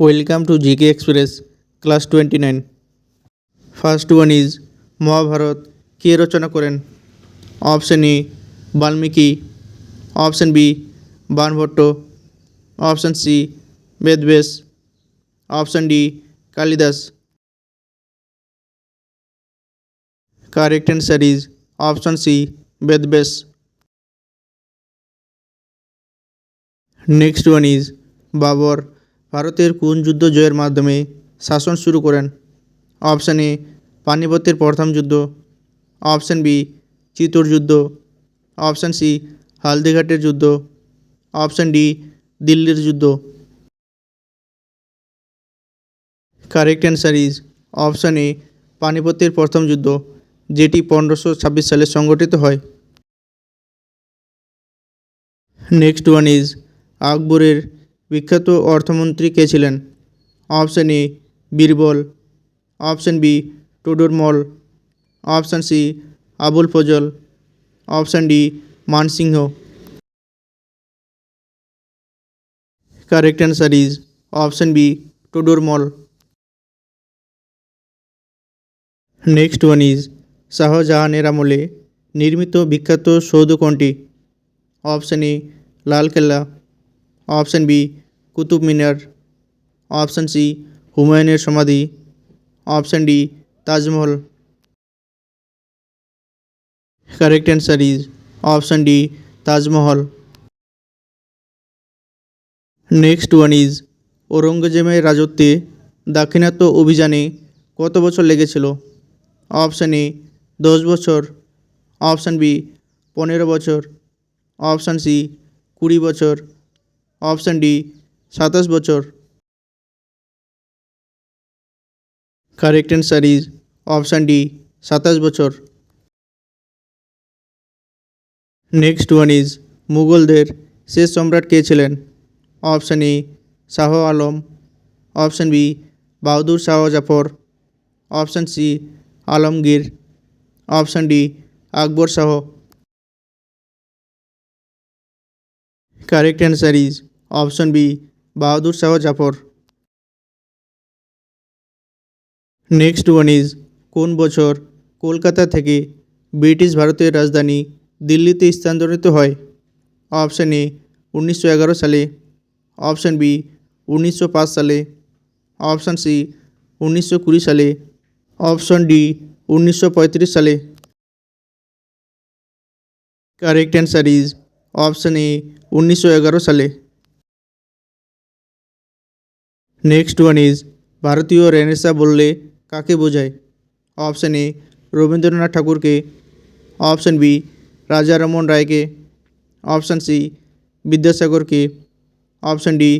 Welcome to GK express class twenty nine first one is Mahabharat কে রচনা করেন? Option A Valmiki option B Banabhatta option C Vedavyas option D Kalidas correct answer is option C Vedavyas next one is Babur ভারতের কোন যুদ্ধ জয়ের মাধ্যমে শাসন শুরু করেন? অপশান এ, পানিপথের প্রথম যুদ্ধ। অপশান বি, চিতোর যুদ্ধ। অপশান সি, হালদিঘাটের যুদ্ধ। অপশান ডি, দিল্লির যুদ্ধ। Correct answer is option A পানিপথের প্রথম যুদ্ধ, যেটি পনেরোশো ছাব্বিশ সালে সংগঠিত হয়। নেক্সট ওয়ান ইজ আকবরের বিখ্যাত অর্থমন্ত্রী কে ছিলেন? Option A, Birbal. Option B Todarmal option C, Abul Fazl. Option D, Mansingh. Correct is option B Todarmal next one is শাহজাহানের আমলে নির্মিত বিখ্যাত সৌধ কোনটি? Option A, Lalkella. Option B Qutub Minar option C হুমায়ুনের সমাধি option D Taj Mahal correct answer is option D Taj Mahal next one is ঔরঙ্গজেবের রাজত্বে দাক্ষিণাত্য অভিযানে কত বছর লেগেছিল? অপশান এ দশ বছর। অপশান বি পনেরো বছর। অপশান সি কুড়ি বছর। অপশান ডি, সাতাশ বছর। Correct answer is option D, সাতাশ বছর। নেক্সট ওয়ান ইজ মুঘলদের শেষ সম্রাট কে ছিলেন? Option A, Shah Alam. Option B, Bahadur Shah Zafar. Option C, Alamgir. Option D, Akbar Shah. Correct answer is option B, Bahadur Shah Zafar. Next one is কোন বছর কলকাতা থেকে ব্রিটিশ ভারতের রাজধানী দিল্লিতে স্থানান্তরিত হয়? অপশান এ, উনিশশো এগারো সালে। অপশান বি, উনিশশো পাঁচ সালে। অপশান সি, উনিশশো কুড়ি সালে। অপশন ডি, উনিশশো পঁয়ত্রিশ সালে। Correct answer is option A, উনিশশো এগারো সালে। নেক্সট ওয়ান ইজ ভারতীয় রেনেসা বললে কাকে বোঝায়? অপশান এ রবীন্দ্রনাথ ঠাকুরকে অপশান বি রাজা রামমোহন রায়কে অপশান সি বিদ্যাসাগরকে অপশান ডি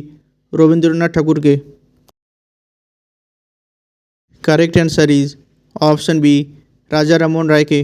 রবীন্দ্রনাথ ঠাকুরকে correct answer is option B Raja Rammohan রায়কে